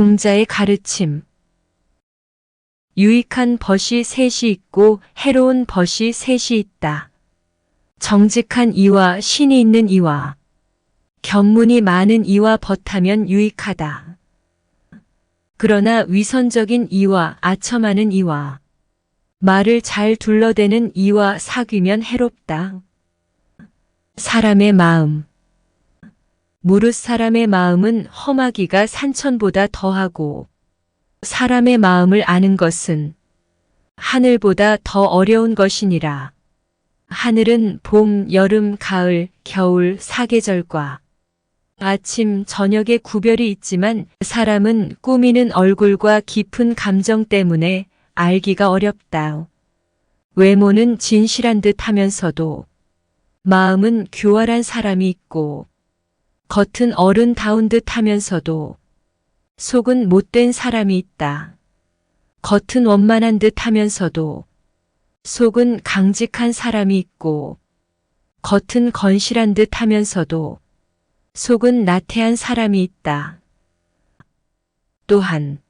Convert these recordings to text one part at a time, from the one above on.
공자의 가르침. 유익한 벗이 셋이 있고 해로운 벗이 셋이 있다. 정직한 이와 신이 있는 이와 견문이 많은 이와 벗하면 유익하다. 그러나 위선적인 이와 아첨하는 이와 말을 잘 둘러대는 이와 사귀면 해롭다. 사람의 마음 무릇 사람의 마음은 험하기가 산천보다 더하고 사람의 마음을 아는 것은 하늘보다 더 어려운 것이니라. 하늘은 봄, 여름, 가을, 겨울, 사계절과 아침, 저녁의 구별이 있지만 사람은 꾸미는 얼굴과 깊은 감정 때문에 알기가 어렵다. 외모는 진실한 듯 하면서도 마음은 교활한 사람이 있고 겉은 어른다운 듯 하면서도 속은 못된 사람이 있다. 겉은 원만한 듯 하면서도 속은 강직한 사람이 있고 겉은 건실한 듯 하면서도 속은 나태한 사람이 있다. 또한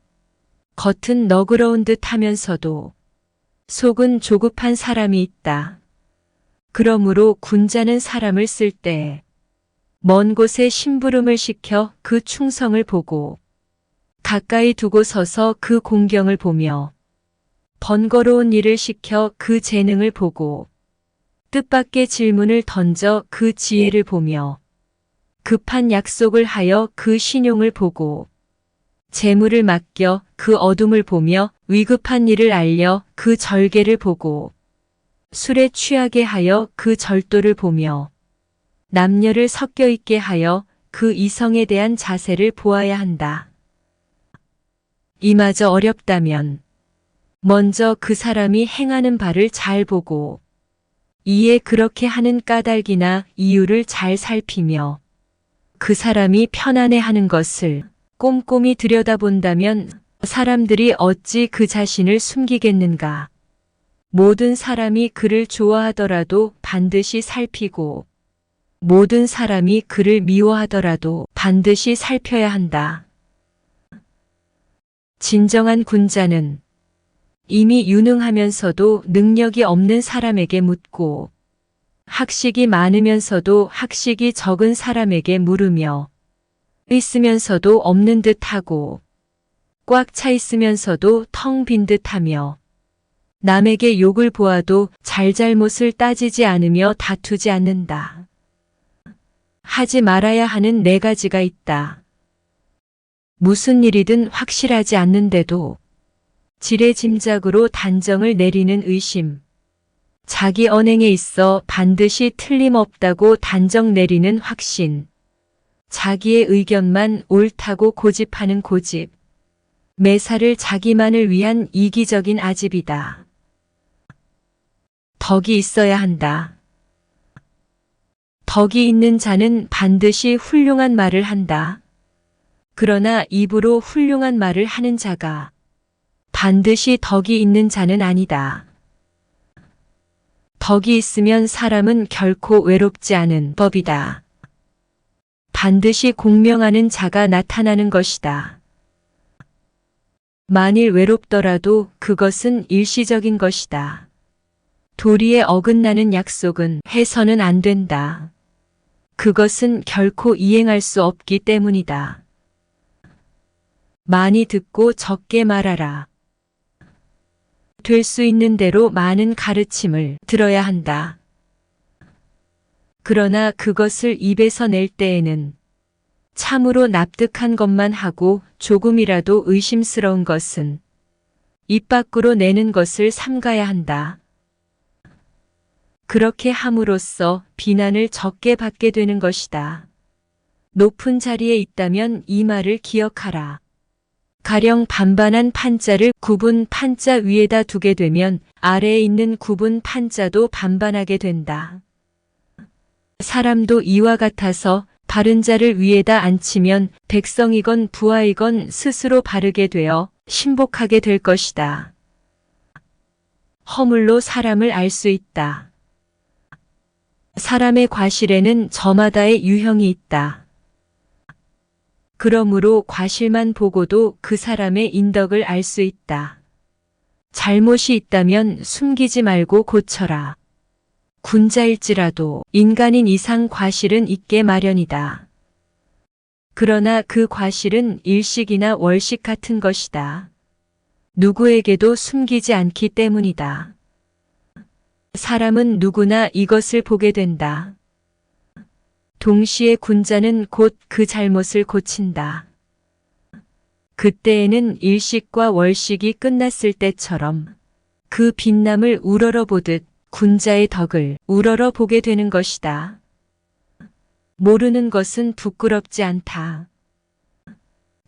겉은 너그러운 듯 하면서도 속은 조급한 사람이 있다. 그러므로 군자는 사람을 쓸때 먼 곳에 심부름을 시켜 그 충성을 보고 가까이 두고 서서 그 공경을 보며 번거로운 일을 시켜 그 재능을 보고 뜻밖의 질문을 던져 그 지혜를 보며 급한 약속을 하여 그 신용을 보고 재물을 맡겨 그 어둠을 보며 위급한 일을 알려 그 절개를 보고 술에 취하게 하여 그 절도를 보며 남녀를 섞여 있게 하여 그 이성에 대한 자세를 보아야 한다. 이마저 어렵다면 먼저 그 사람이 행하는 바를 잘 보고 이에 그렇게 하는 까닭이나 이유를 잘 살피며 그 사람이 편안해 하는 것을 꼼꼼히 들여다본다면 사람들이 어찌 그 자신을 숨기겠는가. 모든 사람이 그를 좋아하더라도 반드시 살피고 모든 사람이 그를 미워하더라도 반드시 살펴야 한다. 진정한 군자는 이미 유능하면서도 능력이 없는 사람에게 묻고 학식이 많으면서도 학식이 적은 사람에게 물으며 있으면서도 없는 듯하고 꽉 차 있으면서도 텅 빈 듯하며 남에게 욕을 보아도 잘잘못을 따지지 않으며 다투지 않는다. 하지 말아야 하는 네 가지가 있다. 무슨 일이든 확실하지 않는데도 지레 짐작으로 단정을 내리는 의심. 자기 언행에 있어 반드시 틀림없다고 단정 내리는 확신. 자기의 의견만 옳다고 고집하는 고집. 매사를 자기만을 위한 이기적인 아집이다. 덕이 있어야 한다. 덕이 있는 자는 반드시 훌륭한 말을 한다. 그러나 입으로 훌륭한 말을 하는 자가 반드시 덕이 있는 자는 아니다. 덕이 있으면 사람은 결코 외롭지 않은 법이다. 반드시 공명하는 자가 나타나는 것이다. 만일 외롭더라도 그것은 일시적인 것이다. 도리에 어긋나는 약속은 해서는 안 된다. 그것은 결코 이행할 수 없기 때문이다. 많이 듣고 적게 말하라. 될 수 있는 대로 많은 가르침을 들어야 한다. 그러나 그것을 입에서 낼 때에는 참으로 납득한 것만 하고 조금이라도 의심스러운 것은 입 밖으로 내는 것을 삼가야 한다. 그렇게 함으로써 비난을 적게 받게 되는 것이다. 높은 자리에 있다면 이 말을 기억하라. 가령 반반한 판자를 구분 판자 위에다 두게 되면 아래에 있는 구분 판자도 반반하게 된다. 사람도 이와 같아서 바른 자를 위에다 앉히면 백성이건 부하이건 스스로 바르게 되어 신복하게 될 것이다. 허물로 사람을 알 수 있다. 사람의 과실에는 저마다의 유형이 있다. 그러므로 과실만 보고도 그 사람의 인덕을 알 수 있다. 잘못이 있다면 숨기지 말고 고쳐라. 군자일지라도 인간인 이상 과실은 있게 마련이다. 그러나 그 과실은 일식이나 월식 같은 것이다. 누구에게도 숨기지 않기 때문이다. 사람은 누구나 이것을 보게 된다. 동시에 군자는 곧 그 잘못을 고친다. 그때에는 일식과 월식이 끝났을 때처럼 그 빛남을 우러러 보듯 군자의 덕을 우러러 보게 되는 것이다. 모르는 것은 부끄럽지 않다.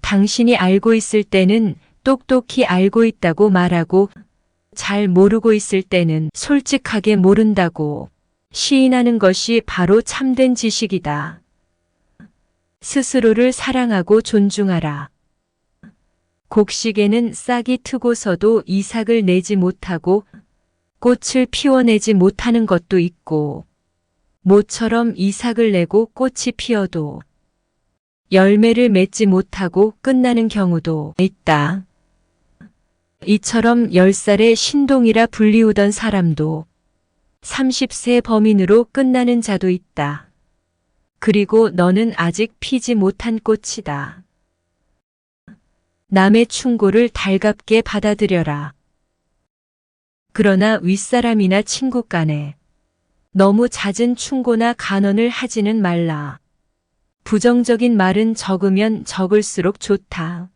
당신이 알고 있을 때는 똑똑히 알고 있다고 말하고 잘 모르고 있을 때는 솔직하게 모른다고 시인하는 것이 바로 참된 지식이다. 스스로를 사랑하고 존중하라. 곡식에는 싹이 트고서도 이삭을 내지 못하고 꽃을 피워내지 못하는 것도 있고 모처럼 이삭을 내고 꽃이 피어도 열매를 맺지 못하고 끝나는 경우도 있다. 이처럼 10살의 신동이라 불리우던 사람도 30세 범인으로 끝나는 자도 있다. 그리고 너는 아직 피지 못한 꽃이다. 남의 충고를 달갑게 받아들여라. 그러나 윗사람이나 친구 간에 너무 잦은 충고나 간언을 하지는 말라. 부정적인 말은 적으면 적을수록 좋다.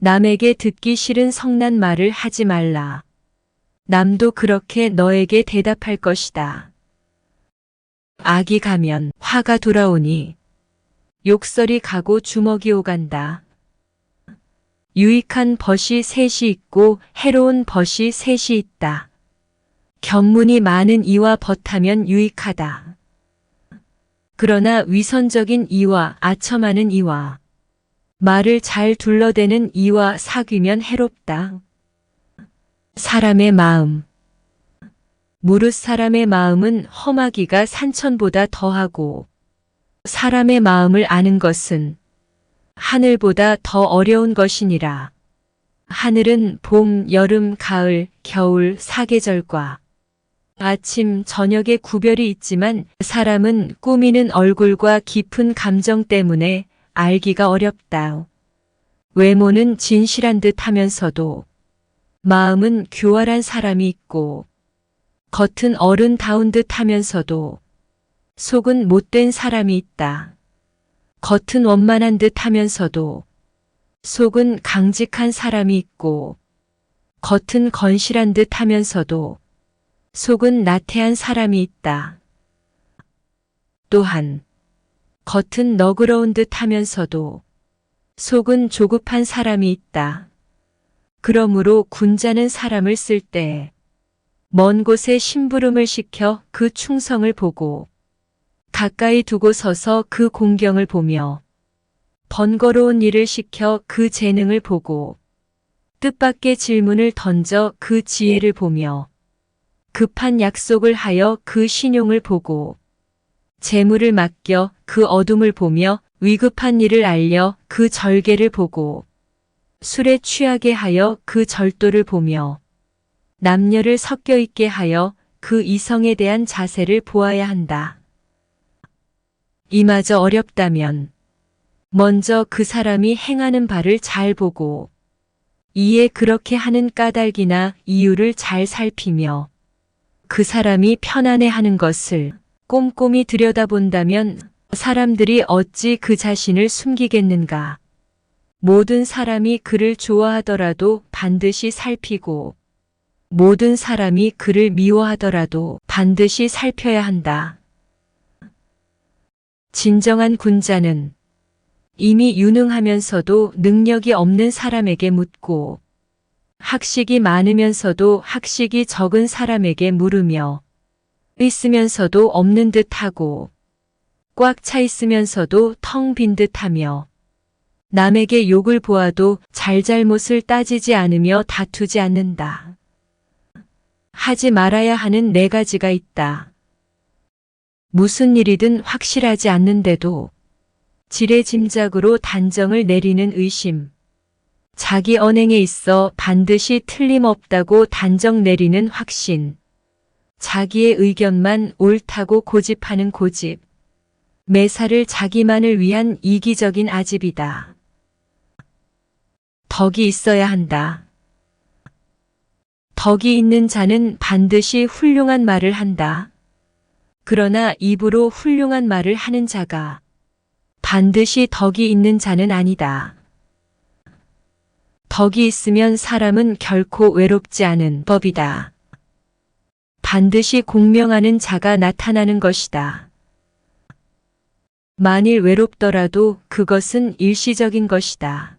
남에게 듣기 싫은 성난 말을 하지 말라. 남도 그렇게 너에게 대답할 것이다. 악이 가면 화가 돌아오니 욕설이 가고 주먹이 오간다. 유익한 벗이 셋이 있고 해로운 벗이 셋이 있다. 견문이 많은 이와 벗하면 유익하다. 그러나 위선적인 이와 아첨하는 이와 말을 잘 둘러대는 이와 사귀면 해롭다. 사람의 마음 무릇 사람의 마음은 험하기가 산천보다 더하고 사람의 마음을 아는 것은 하늘보다 더 어려운 것이니라. 하늘은 봄, 여름, 가을, 겨울, 사계절과 아침, 저녁의 구별이 있지만 사람은 꾸미는 얼굴과 깊은 감정 때문에 알기가 어렵다. 외모는 진실한 듯 하면서도 마음은 교활한 사람이 있고 겉은 어른다운 듯 하면서도 속은 못된 사람이 있다. 겉은 원만한 듯 하면서도 속은 강직한 사람이 있고 겉은 건실한 듯 하면서도 속은 나태한 사람이 있다. 또한 겉은 너그러운 듯 하면서도 속은 조급한 사람이 있다. 그러므로 군자는 사람을 쓸 때 먼 곳에 심부름을 시켜 그 충성을 보고 가까이 두고 서서 그 공경을 보며 번거로운 일을 시켜 그 재능을 보고 뜻밖의 질문을 던져 그 지혜를 보며 급한 약속을 하여 그 신용을 보고 재물을 맡겨 그 어둠을 보며 위급한 일을 알려 그 절개를 보고 술에 취하게 하여 그 절도를 보며 남녀를 섞여 있게 하여 그 이성에 대한 자세를 보아야 한다. 이마저 어렵다면 먼저 그 사람이 행하는 바를 잘 보고 이에 그렇게 하는 까닭이나 이유를 잘 살피며 그 사람이 편안해 하는 것을 꼼꼼히 들여다본다면 사람들이 어찌 그 자신을 숨기겠는가. 모든 사람이 그를 좋아하더라도 반드시 살피고 모든 사람이 그를 미워하더라도 반드시 살펴야 한다. 진정한 군자는 이미 유능하면서도 능력이 없는 사람에게 묻고 학식이 많으면서도 학식이 적은 사람에게 물으며 있으면서도 없는 듯하고 꽉 차 있으면서도 텅 빈 듯하며 남에게 욕을 보아도 잘잘못을 따지지 않으며 다투지 않는다. 하지 말아야 하는 네 가지가 있다. 무슨 일이든 확실하지 않는데도 지레 짐작으로 단정을 내리는 의심. 자기 언행에 있어 반드시 틀림없다고 단정 내리는 확신. 자기의 의견만 옳다고 고집하는 고집. 매사를 자기만을 위한 이기적인 아집이다. 덕이 있어야 한다. 덕이 있는 자는 반드시 훌륭한 말을 한다. 그러나 입으로 훌륭한 말을 하는 자가 반드시 덕이 있는 자는 아니다. 덕이 있으면 사람은 결코 외롭지 않은 법이다. 반드시 공명하는 자가 나타나는 것이다. 만일 외롭더라도 그것은 일시적인 것이다.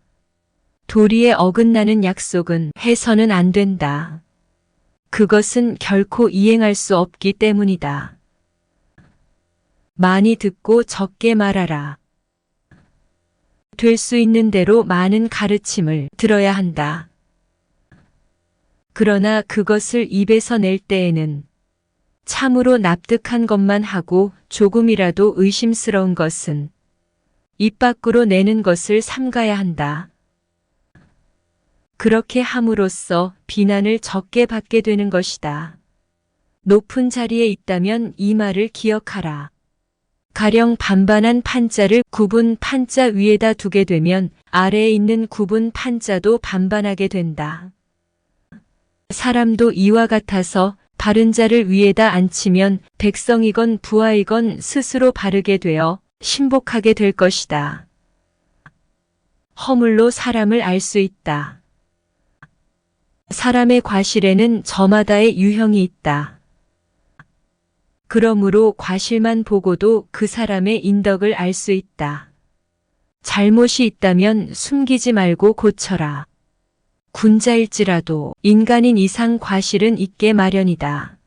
도리에 어긋나는 약속은 해서는 안 된다. 그것은 결코 이행할 수 없기 때문이다. 많이 듣고 적게 말하라. 될 수 있는 대로 많은 가르침을 들어야 한다. 그러나 그것을 입에서 낼 때에는 참으로 납득한 것만 하고 조금이라도 의심스러운 것은 입 밖으로 내는 것을 삼가야 한다. 그렇게 함으로써 비난을 적게 받게 되는 것이다. 높은 자리에 있다면 이 말을 기억하라. 가령 반반한 판자를 구분 판자 위에다 두게 되면 아래에 있는 구분 판자도 반반하게 된다. 사람도 이와 같아서 바른 자를 위에다 앉히면 백성이건 부하이건 스스로 바르게 되어 신복하게 될 것이다. 허물로 사람을 알 수 있다. 사람의 과실에는 저마다의 유형이 있다. 그러므로 과실만 보고도 그 사람의 인덕을 알 수 있다. 잘못이 있다면 숨기지 말고 고쳐라. 군자일지라도 인간인 이상 과실은 있게 마련이다.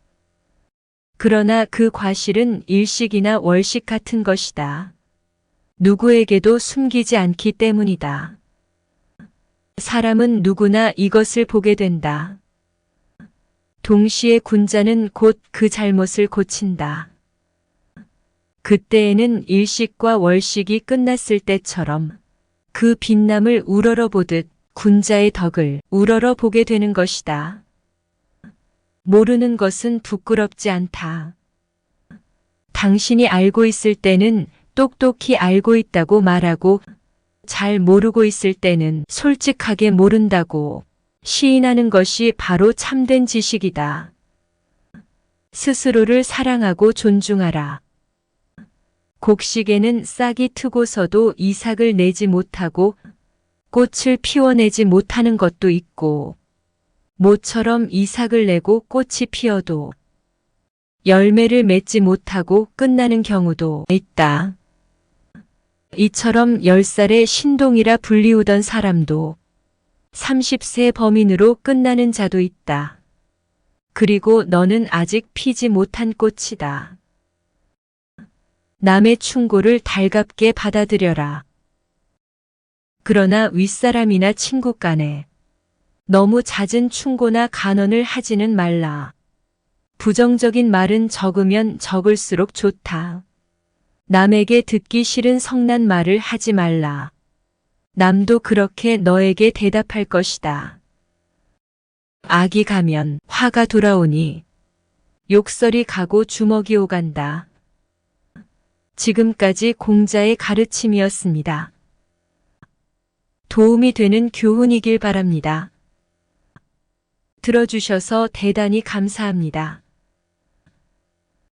그러나 그 과실은 일식이나 월식 같은 것이다. 누구에게도 숨기지 않기 때문이다. 사람은 누구나 이것을 보게 된다. 동시에 군자는 곧 그 잘못을 고친다. 그때에는 일식과 월식이 끝났을 때처럼 그 빛남을 우러러 보듯 군자의 덕을 우러러 보게 되는 것이다. 모르는 것은 부끄럽지 않다. 당신이 알고 있을 때는 똑똑히 알고 있다고 말하고 잘 모르고 있을 때는 솔직하게 모른다고 시인하는 것이 바로 참된 지식이다. 스스로를 사랑하고 존중하라. 곡식에는 싹이 트고서도 이삭을 내지 못하고 꽃을 피워내지 못하는 것도 있고 모처럼 이삭을 내고 꽃이 피어도 열매를 맺지 못하고 끝나는 경우도 있다. 이처럼 10살의 신동이라 불리우던 사람도 30세 범인으로 끝나는 자도 있다. 그리고 너는 아직 피지 못한 꽃이다. 남의 충고를 달갑게 받아들여라. 그러나 윗사람이나 친구 간에 너무 잦은 충고나 간언을 하지는 말라. 부정적인 말은 적으면 적을수록 좋다. 남에게 듣기 싫은 성난 말을 하지 말라. 남도 그렇게 너에게 대답할 것이다. 악이 가면 화가 돌아오니 욕설이 가고 주먹이 오간다. 지금까지 공자의 가르침이었습니다. 도움이 되는 교훈이길 바랍니다. 들어주셔서 대단히 감사합니다.